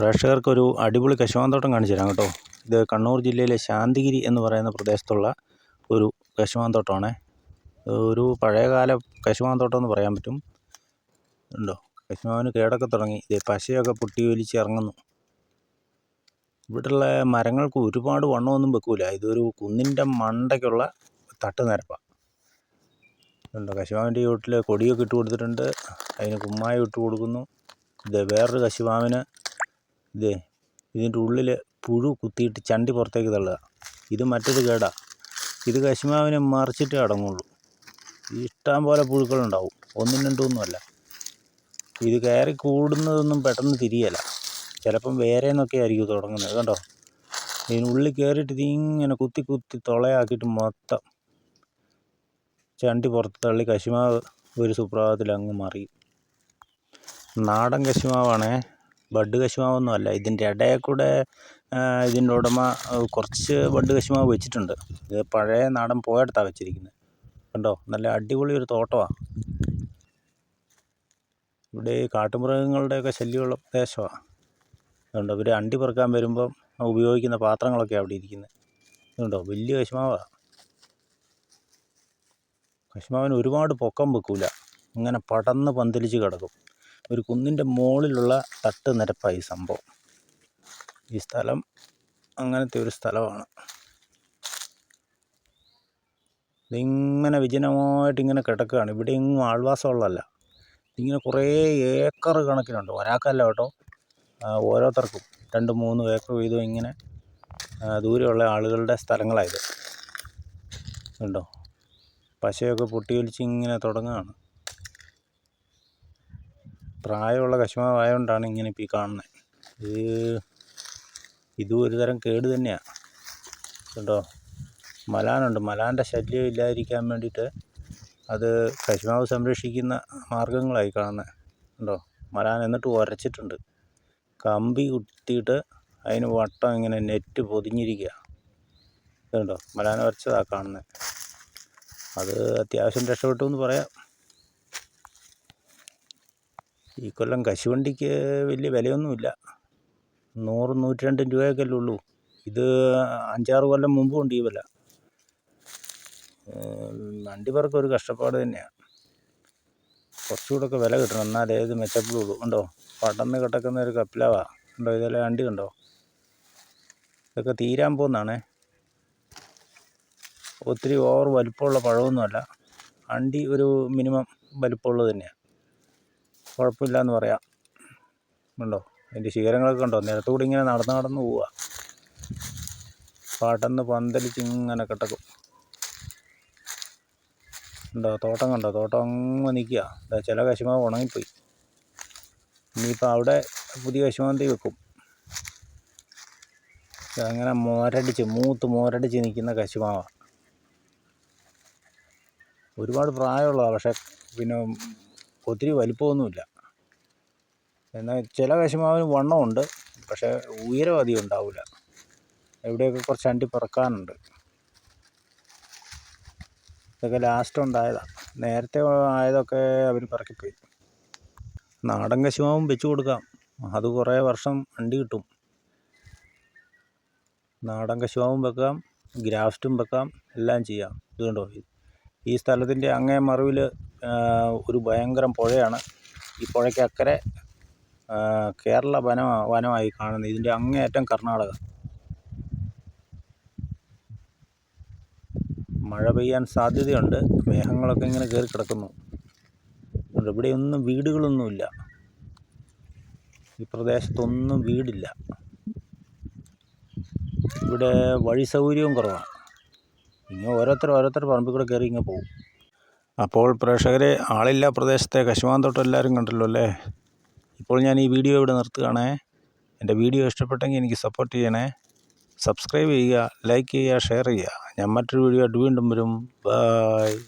പ്രേക്ഷകർക്കൊരു അടിപൊളി കശുമാന്തോട്ടം കാണിച്ചു തരാം കേട്ടോ. ഇത് കണ്ണൂർ ജില്ലയിലെ ശാന്തിഗിരി എന്ന് പറയുന്ന പ്രദേശത്തുള്ള ഒരു കശുമാന്തോട്ടമാണ്. ഒരു പഴയകാല കശുമാന്തോട്ടം എന്ന് പറയാൻ പറ്റും. ഉണ്ടോ? കശുമാവിന് കേടൊക്കെ തുടങ്ങി. ഇത് പശയൊക്കെ പൊട്ടി ഒലിച്ച് ഇറങ്ങുന്നു. ഇവിടെയുള്ള മരങ്ങൾക്ക് ഒരുപാട് വണ്ണമൊന്നും വെക്കൂല. ഇതൊരു കുന്നിന്റെ മണ്ടയ്ക്കുള്ള തട്ട് നിരപ്പാണ് ഉണ്ടോ? കശുമാവിന്റെ കൊടിയൊക്കെ ഇട്ട് കൊടുത്തിട്ടുണ്ട്. അതിന് കുമ്മായം ഇട്ട് കൊടുക്കുന്നു. ഇത് വേറൊരു കശുമാവിന് ഇതേ ഇതിന്റെ ഉള്ളിൽ പുഴു കുത്തിയിട്ട് ചണ്ടി പുറത്തേക്ക് തള്ളുക. ഇത് മറ്റൊരു കേടാ. ഇത് കശുമാവിനെ മറിച്ചിട്ടേ അടങ്ങുള്ളൂ. ഇഷ്ടം പോലെ പുഴുക്കളുണ്ടാവും. ഒന്നും രണ്ടുമൊന്നുമല്ല ഇത് കയറി കൂടുന്നതൊന്നും പെട്ടെന്ന് തിരിയല ചിലപ്പം വേറെ നിന്നൊക്കെ ആയിരിക്കും തുടങ്ങുന്നത്. കണ്ടോ? ഇതിനുള്ളിൽ കയറിയിട്ട് ഇതിങ്ങനെ കുത്തി കുത്തി തുളയാക്കിയിട്ട് മൊത്തം ചണ്ടി പുറത്ത് തള്ളി കശുമാവ് ഒരു സുപ്രഭാതത്തിൽ അങ്ങ് മാറി നാടൻ കശുമാവാണേ. ബഡ് കശുമാവൊന്നും അല്ല. ഇതിന്റെ ഇടയിൽ കൂടെ ഇതിന്റെ ഉടമ കുറച്ച് ബഡ് കശുമാവ് വെച്ചിട്ടുണ്ട്. ഇത് പഴയ നാടൻ പോയെടുത്താണ് വെച്ചിരിക്കുന്നത് കണ്ടോ? നല്ല അടിപൊളി ഒരു തോട്ടമാണ് ഇവിടെ കാട്ടുമൃഗങ്ങളുടെയൊക്കെ ശല്യമുള്ള പ്രദേശമാണ് അതുകൊണ്ട് ഇവർ അണ്ടി പെറുക്കാൻ വരുമ്പം ഉപയോഗിക്കുന്ന പാത്രങ്ങളൊക്കെ അവിടെ ഇരിക്കുന്നത് ഇതുണ്ടോ? വലിയ കശുമാവാണ് കശുമാവിന് ഒരുപാട് പൊക്കം വെക്കൂല. ഇങ്ങനെ പടന്ന് പന്തലിച്ച് കിടക്കും. ഒരു കുന്നിന്റെ മുകളിലുള്ള തട്ട് നിരപ്പായി സംഭവം. ഈ സ്ഥലം അങ്ങനത്തെ ഒരു സ്ഥലമാണ്. ഇതിങ്ങനെ വിജനമായിട്ട് ഇങ്ങനെ കിടക്കുകയാണ്. ഇവിടെ എങ്ങും ആൾവാസമുള്ളതല്ല. ഇങ്ങനെ കുറേ ഏക്കർ കണക്കിനുണ്ട്. ഒരാൾക്കല്ല കേട്ടോ. ഓരോരുത്തർക്കും. രണ്ട് മൂന്ന് ഏക്കർ വീതം ഇങ്ങനെ ദൂരെയുള്ള ആളുകളുടെ സ്ഥലങ്ങളായത് ഉണ്ടോ പശയൊക്കെ പൊട്ടിയൊലിച്ച് ഇങ്ങനെ തുടങ്ങുകയാണ്. പ്രായമുള്ള കശുമാവായതുകൊണ്ടാണ് ഇങ്ങനെ ഇപ്പോൾ ഈ കാണുന്നത് ഇത് ഇതും ഒരു തരം കേട് തന്നെയാണ് കണ്ടോ? മലാനുണ്ട്. മലാന്റെ ശല്യം ഇല്ലാതിരിക്കാൻ വേണ്ടിയിട്ട് അത് കശുമാവ് സംരക്ഷിക്കുന്ന മാർഗങ്ങളായി കാണുന്നത് കണ്ടോ? മലാൻ എന്നിട്ട് ഉരച്ചിട്ടുണ്ട് കമ്പി കുത്തിയിട്ട് അതിന് വട്ടം ഇങ്ങനെ നെറ്റ് പൊതിഞ്ഞിരിക്കുക ഇതുണ്ടോ മലാൻ ഉരച്ചതാണ് കാണുന്നത് അത് അത്യാവശ്യം രക്ഷപ്പെട്ടു എന്ന് പറയാം. ഈ കൊല്ലം കശുവണ്ടിക്ക് വലിയ വിലയൊന്നുമില്ല. നൂറ് നൂറ്റി രണ്ട് രൂപയൊക്കെ അല്ലേ ഉള്ളൂ. ഇത് അഞ്ചാറ് കൊല്ലം മുമ്പും ഉണ്ട് ഈ വില. വണ്ടി പേർക്ക് ഒരു കഷ്ടപ്പാട് തന്നെയാണ് കുറച്ചുകൂടെ ഒക്കെ വില കിട്ടണം. എന്നാലേ ഇത് മെച്ചപ്പെടുള്ളൂ. ഉണ്ടോ പടന്ന് കിടക്കുന്ന ഒരു കപ്പിലാവാ ഉണ്ടോ ഇതെല്ലാം വണ്ടി ഉണ്ടോ ഇതൊക്കെ തീരാൻ പോകുന്നതാണേ. ഒത്തിരി ഓവർ വലിപ്പമുള്ള പഴമൊന്നുമല്ല. വണ്ടി ഒരു മിനിമം വലിപ്പമുള്ളത് തന്നെയാണ് കുഴപ്പമില്ല എന്ന് പറയാം. ഉണ്ടോ? അതിന്റെ ശിഖരങ്ങളൊക്കെ ഉണ്ടോ നിലത്തുകൂടി ഇങ്ങനെ നടന്ന് നടന്ന് പോവുക പാട്ടെന്ന് പന്തലിച്ച് ഇങ്ങനെ കിടക്കും. ഉണ്ടോ? തോട്ടം കണ്ടോ? തോട്ടം അങ്ങ് നിൽക്കുക. ചില കശുമാവ് ഉണങ്ങിപ്പോയി. ഇനിയിപ്പോൾ അവിടെ പുതിയ കശുമാന്തി വെക്കും. അങ്ങനെ മോരടിച്ച് മൂത്ത് മോരടിച്ച് നിൽക്കുന്ന കശുമാവാണ് ഒരുപാട് പ്രായമുള്ളതാണ് പക്ഷേ പിന്നെ ഒത്തിരി വലിപ്പമൊന്നുമില്ല. എന്നാൽ ചില കശുമാവിന് വണ്ണമുണ്ട് പക്ഷേ ഉയരം അധികം ഉണ്ടാവില്ല. എവിടെയൊക്കെ കുറച്ച് അണ്ടി പറക്കാനുണ്ട്. ഇതൊക്കെ ലാസ്റ്റ് ഉണ്ടായതാണ് നേരത്തെ ആയതൊക്കെ അവർ പറക്കിപ്പോയി. നാടൻ കശുമാവും വെച്ച് കൊടുക്കാം. അത് കുറേ വർഷം അണ്ടി കിട്ടും. നാടൻ കശുമാവും വെക്കാം ഗ്രാഫ്റ്റും വെക്കാം എല്ലാം ചെയ്യാം. ഇതുകൊണ്ട് ഈ സ്ഥലത്തിന്റെ അങ്ങേ മറിവിൽ ഒരു ഭയങ്കരം പുഴയാണ്. ഈ പുഴയ്ക്ക് അക്കരെ കേരള വന വനമായി കാണുന്നത്. ഇതിന്റെ അങ്ങേയറ്റം കർണാടക. മഴ പെയ്യാൻ സാധ്യതയുണ്ട്. മേഘങ്ങളൊക്കെ ഇങ്ങനെ കയറി കിടക്കുന്നു. ഇവിടെയൊന്നും വീടുകളൊന്നുമില്ല. ഈ പ്രദേശത്തൊന്നും വീടില്ല. ഇവിടെ വഴി സൗകര്യവും കുറവാണ്. ഇങ്ങനെ ഓരോരുത്തർ ഓരോരുത്തർ പറമ്പിൽ കൂടെ കയറി ഇങ്ങനെ പോകും അപ്പോൾ പ്രേക്ഷകരെ ആളില്ല പ്രദേശത്തെ കശുമാന്തോട്ടം എല്ലാവരും കണ്ടല്ലോ അല്ലേ? ഇപ്പോൾ ഞാൻ ഈ വീഡിയോ ഇവിടെ നിർത്തുകയാണേ. എന്റെ വീഡിയോ ഇഷ്ടപ്പെട്ടെങ്കിൽ എനിക്ക് സപ്പോർട്ട് ചെയ്യണേ. സബ്സ്ക്രൈബ് ചെയ്യുക ലൈക്ക് ചെയ്യുക ഷെയർ ചെയ്യുക. ഞാൻ മറ്റൊരു വീഡിയോ ആയിട്ട് വീണ്ടും വരും. ബായ്